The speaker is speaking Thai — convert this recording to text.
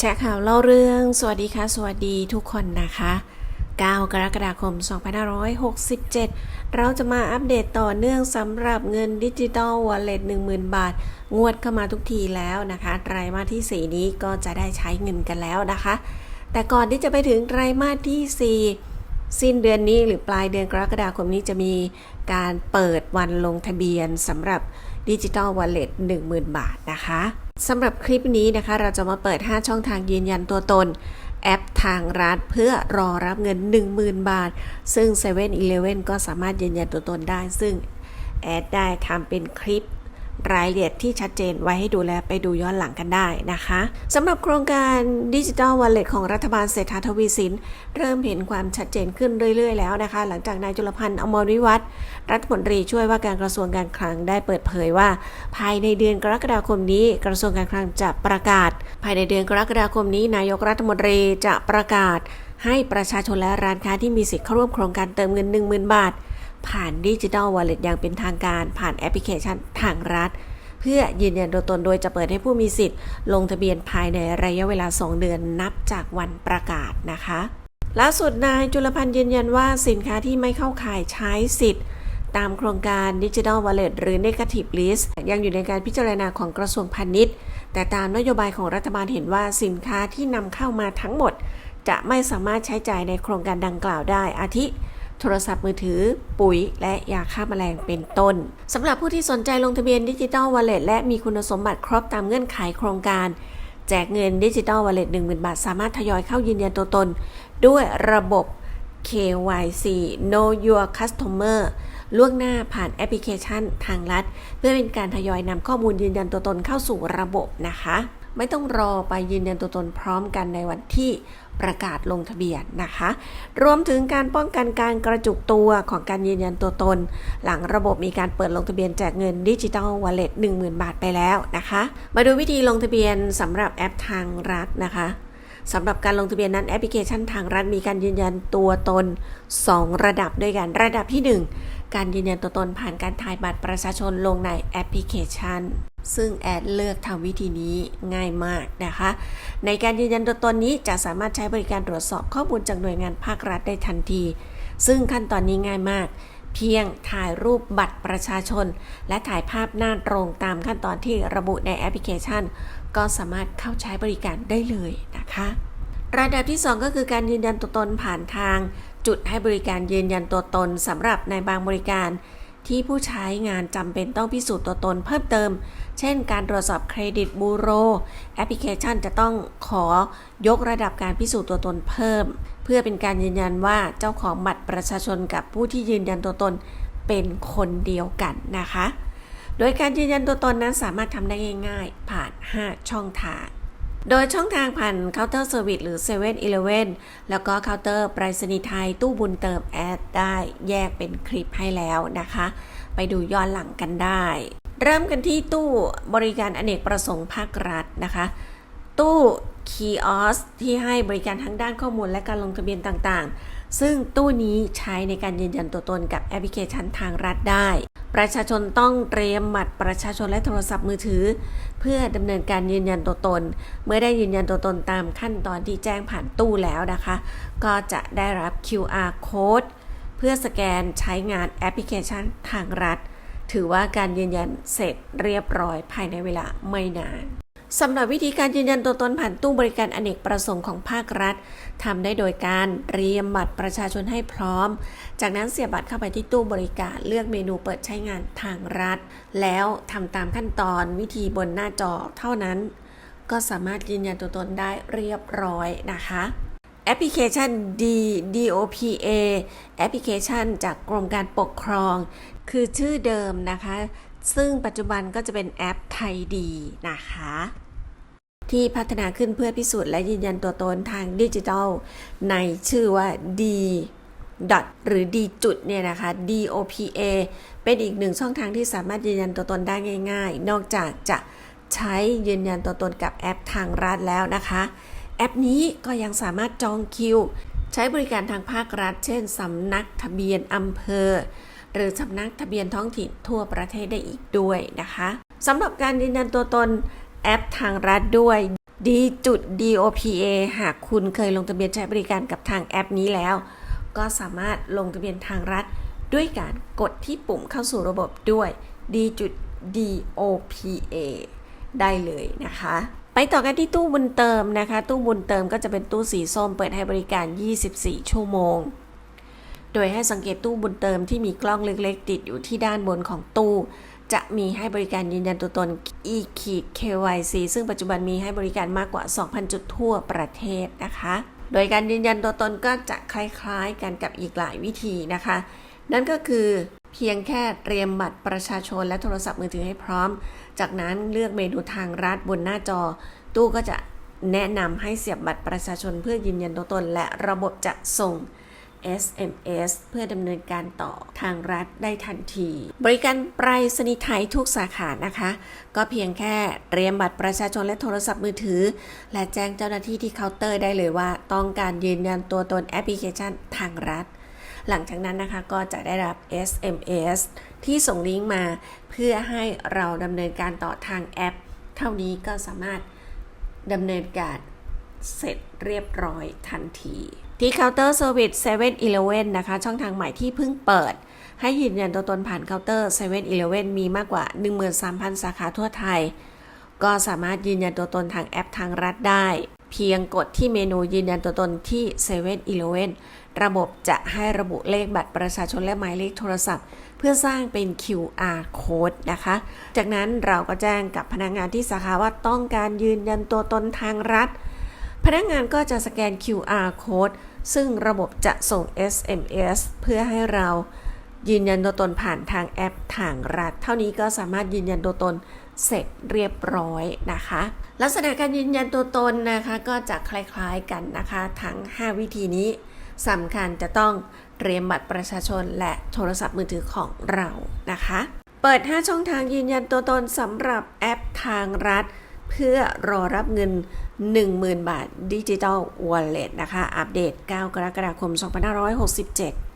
แชร์ข่าวเล่าเรื่อง สวัสดีค่ะ สวัสดีทุกคนนะคะ 9 กรกฎาคม 2567 เราจะมาอัปเดตต่อเนื่องสำหรับเงินดิจิตอลวอลเล็ต10,000 บาท งวดเข้ามาทุกทีแล้วนะคะไตรมาสที่ 4 นี้ก็จะได้ใช้เงินกันแล้วนะคะ แต่ก่อนที่จะไปถึงไตรมาสที่ 4 สิ้นเดือนนี้หรือปลายเดือนกรกฎาคมนี้จะมีการเปิดวันลงทะเบียนสำหรับดิจิ t a ลวอลเล็ต10,000 บาทนะคะ สำหรับคลิปนี้นะคะ เราจะมาเปิด 5 ช่องทางยืนยันตัวตน แอปทางรัฐเพื่อรอรับเงิน 10,000 บาท ซึ่ง7 e เ e ่ e อก็สามารถยืนยันตัวตนได้ ซึ่งแอดได้ทำเป็นคลิป รายละเอียดที่ชัดเจนไว้ให้ดูแลไปดูย้อนหลังกันได้นะคะสำหรับโครงการดิจิ t a ลวอลเล็ตของรัฐบาลเศรษฐาทวีสิน เริ่มเห็นความชัดเจนขึ้นเรื่อย ๆ แล้วนะคะ หลังจากนายจุลพันธ์อมรวิวัฒน์รัฐมนตรีช่วยว่าการกระทรวงการคลังได้เปิดเผยว่า ภายในเดือนกรกฎาคมนี้ กระทรวงการคลังจะประกาศ ภายในเดือนกรกฎาคมนี้ นายกรัฐมนตรีจะประกาศให้ประชาชนและร้านค้าที่มีสิทธิ์เข้าร่วมโครงการเติมเงิน 10,000 บาท ผ่านดิจิทัลวอลเล็ตอย่างเป็นทางการผ่านแอปพลิเคชันทางรัฐ เพื่อยืนยันตัวตนโดยจะเปิดให้ผู้มีสิทธิ์ ลงทะเบียนภายในระยะเวลา 2 เดือนนับจากวันประกาศนะคะล่าสุดนายจุลพันธ์ยืนยันว่าสินค้าที่ไม่เข้าข่ายใช้สิทธิ์ ตามโครงการดิจิทัลวอลเล็ตหรือ Negative List ยังอยู่ในการพิจารณาของกระทรวงพาณิชย์ แต่ตามนโยบายของรัฐบาลเห็นว่าสินค้าที่นำเข้ามาทั้งหมด จะไม่สามารถใช้จ่ายในโครงการดังกล่าวได้อาทิ โทรศัพท์มือถือ ปุ๋ย และยาฆ่าแมลงเป็นต้นสำหรับผู้ที่สนใจลงทะเบียนดิจิ t a ลวอลเล็ตและมีคุณสมบัติครบตามเงื่อนไขโครงการ แจกเงินดิจิ t a ลวอลเล็ต10,000บาท สามารถทยอยเข้ายืนยันตัวตน ด้วยระบบ KYC Know Your Customer ล่วงหน้าผ่านแอปพลิเคชันทางลัด เพื่อเป็นการทยอยนำข้อมูลยืนยันตัวตนเข้าสู่ระบบนะคะ ไม่ต้องรอไปยืนยันตัวตนพร้อมกันในวันที่ ประกาศลงทะเบียนนะคะ รวมถึงการป้องกันการกระจุกตัวของการยืนยันตัวตน หลังระบบมีการเปิดลงทะเบียนแจกเงินดิจิ t a ลวอลเล็ต10,000บาทไปแล้วนะคะ มาดูวิธีลงทะเบียนสำหรับแอปทางรัฐนะคะสำหรับการลงทะเบียนนั้นแอปพลิเคชันทางรัฐมีการยืนยันตัวตน 2 ระดับด้วยกัน ระดับที่ 1 การยืนยันตัวตนผ่านการถ่ายบัตรประชาชนลงในแอปพลิเคชัน ซึ่งแอดเลือกทำวิธีนี้ง่ายมากนะคะ ในการยืนยันตัวตนนี้จะสามารถใช้บริการตรวจสอบข้อมูลจากหน่วยงานภาครัฐได้ทันที ซึ่งขั้นตอนนี้ง่ายมาก เพียงถ่ายรูปบัตรประชาชน และถ่ายภาพหน้าตรงตามขั้นตอนที่ระบุในแอปพลิเคชัน ก็สามารถเข้าใช้บริการได้เลยนะคะระดับที่ 2 ก็คือการยืนยันตัวตนผ่านทาง จุดให้บริการยืนยันตัวตนสำหรับในบางบริการ ที่ผู้ใช้งานจำเป็นต้องพิสูจน์ตัวตนเพิ่มเติม เช่น การตรวจสอบเครดิตบูโร แอปพลิเคชันจะต้องขอยกระดับการพิสูจน์ตัวตนเพิ่ม เพื่อเป็นการยืนยันว่าเจ้าของบัตรประชาชนกับผู้ที่ยืนยันตัวตนเป็นคนเดียวกันนะคะ โดยการยืนยันตัวตนนั้นสามารถทำได้ง่าย ๆ ผ่าน 5 ช่องทาง โดยช่องทางผ่านเคาน์เตอร์เซอร์วิสหรือ7 e เ e ่ e อแล้วก็เคาน์เตอร์ไปรษณีย์ไทยตู้บุญเติมแอดได้แยกเป็นคลิปให้แล้วนะคะ ไปดูย้อนหลังกันได้ เริ่มกันที่ตู้บริการอเนกประสงค์ภาครัฐนะคะ ตู้คีออสที่ให้บริการทั้งด้านข้อมูลและการลงทะเบียนต่างๆ ซึ่งตู้นี้ใช้ในการยืนยันตัวตนกับแอปพลิเคชันทางรัฐได้ ประชาชนต้องเตรียมบัตรประชาชนและโทรศัพท์มือถือ เพื่อดำเนินการยืนยันตัวตน เมื่อได้ยืนยันตัวตนตามขั้นตอนที่แจ้งผ่านตู้แล้วนะคะ ก็จะได้รับ QR code เพื่อสแกนใช้งานแอปพลิเคชันทางรัฐ ถือว่าการยืนยันเสร็จเรียบร้อยภายในเวลาไม่นาน สำหรับวิธีการยืนยันตัวตนผ่านตู้บริการอเนกประสงค์ของภาครัฐทำได้โดยการเตรียมบัตรประชาชนให้พร้อม จากนั้นเสียบบัตรเข้าไปที่ตู้บริการเลือกเมนูเปิดใช้งานทางรัฐ แล้วทำตามขั้นตอนวิธีบนหน้าจอเท่านั้น ก็สามารถยืนยันตัวตนได้เรียบร้อยนะคะแอปพลิเคชัน D DOPA แอปพลิเคชันจากกรมการปกครอง คือชื่อเดิมนะคะ ซึ่งปัจจุบันก็จะเป็นแอปไทยดีนะคะ ที่พัฒนาขึ้นเพื่อพิสูจน์และยืนยันตัวตนทางดิจิทัล ในชื่อว่า D ดอทหรือ D จุดเนี่ยนะคะ DOPA เป็นอีกหนึ่งช่องทางที่สามารถยืนยันตัวตนได้ง่าย ๆ นอกจากจะใช้ยืนยันตัวตนกับแอปทางรัฐแล้วนะคะ แอปนี้ก็ยังสามารถจองคิว ใช้บริการทางภาครัฐ เช่นสำนักทะเบียนอำเภอ หรือสำนักทะเบียนท้องถิ่นทั่วประเทศได้อีกด้วยนะคะสำหรับการยืนยันตัวตนแอปทางรัฐด้วย D.DOPA หากคุณเคยลงทะเบียนใช้บริการกับทางแอปนี้แล้ว ก็สามารถลงทะเบียนทางรัฐ ด้วยการกดที่ปุ่มเข้าสู่ระบบด้วย D.DOPA ได้เลยนะคะ ไปต่อกันที่ตู้บุญเติมนะคะ ตู้บุญเติมก็จะเป็นตู้สีส้มเปิดให้บริการ 24 ชั่วโมง โดยให้สังเกตตู้บุญเติมที่มีกล้องเล็กๆ ติดอยู่ที่ด้านบนของตู้ จะมีให้บริการยืนยันตัวตน e k KYC ซึ่งปัจจุบันมีให้บริการมากกว่า 2,000 จุดทั่วประเทศนะคะ โดยการยืนยันตัวตนก็จะคล้ายๆกันกับอีกหลายวิธีนะคะ นั่นก็คือเพียงแค่เตรียมบัตรประชาชนและโทรศัพท์มือถือให้พร้อม จากนั้นเลือกเมนูทางรัฐบนหน้าจอ ตู้ก็จะแนะนำให้เสียบบัตรประชาชนเพื่อยืนยันตัวตน และระบบจะส่ง SMS เพื่อดำเนินการต่อทางรัฐได้ทันที บริการไปรษณีย์ไทยทุกสาขานะคะ ก็เพียงแค่เตรียมบัตรประชาชนและโทรศัพท์มือถือ และแจ้งเจ้าหน้าที่ที่เคาน์เตอร์ได้เลยว่า ต้องการยืนยันตัวตนแอปพลิเคชันทางรัฐ หลังจากนั้นนะคะก็จะได้รับ SMS ที่ส่งลิงก์มาเพื่อให้เราดำเนินการต่อทางแอป เท่านี้ก็สามารถดำเนินการเสร็จเรียบร้อยทันที ที่เคาน์เตอร์เซอร์วิส7 e เ e ่ e อนะคะ ช่องทางใหม่ที่เพิ่งเปิด ให้ยืนยันตัวตนผ่านเคาน์เตอร์7 e เ e ่ e มีมากกว่า 13,000 สาขาทั่วไทย ก็สามารถยืนยันตัวตนทางแอปทางรัฐได้ เพียงกดที่เมนูยืนยันตัวตนที่7 e เ e ่ e ระบบจะให้ระบุเลขบัตรประชาชนและหมายเลขโทรศัพท์ เพื่อสร้างเป็น QR code นะคะ จากนั้นเราก็แจ้งกับพนักงานที่สาขาว่าต้องการยืนยันตัวตนทางรัฐ พนักงานก็จะสแกน QR code ซึ่งระบบจะส่ง SMS เพื่อให้เรายืนยันตัวตนผ่านทางแอปทางรัฐ เท่านี้ก็สามารถยืนยันตัวตนเสร็จเรียบร้อยนะคะ ลักษณะการยืนยันตัวตนนะคะก็จะคล้ายๆกันนะคะ ทั้ง 5 วิธีนี้สำคัญจะต้องเตรียมบัตรประชาชนและโทรศัพท์มือถือของเรานะคะ เปิด 5 ช่องทางยืนยันตัวตนสำหรับแอปทางรัฐ เพื่อรอรับเงิน 10,000 บาทดิจิ t a ลวอลเล็ตนะคะ อัปเดต 9 กรกฎาคม 2567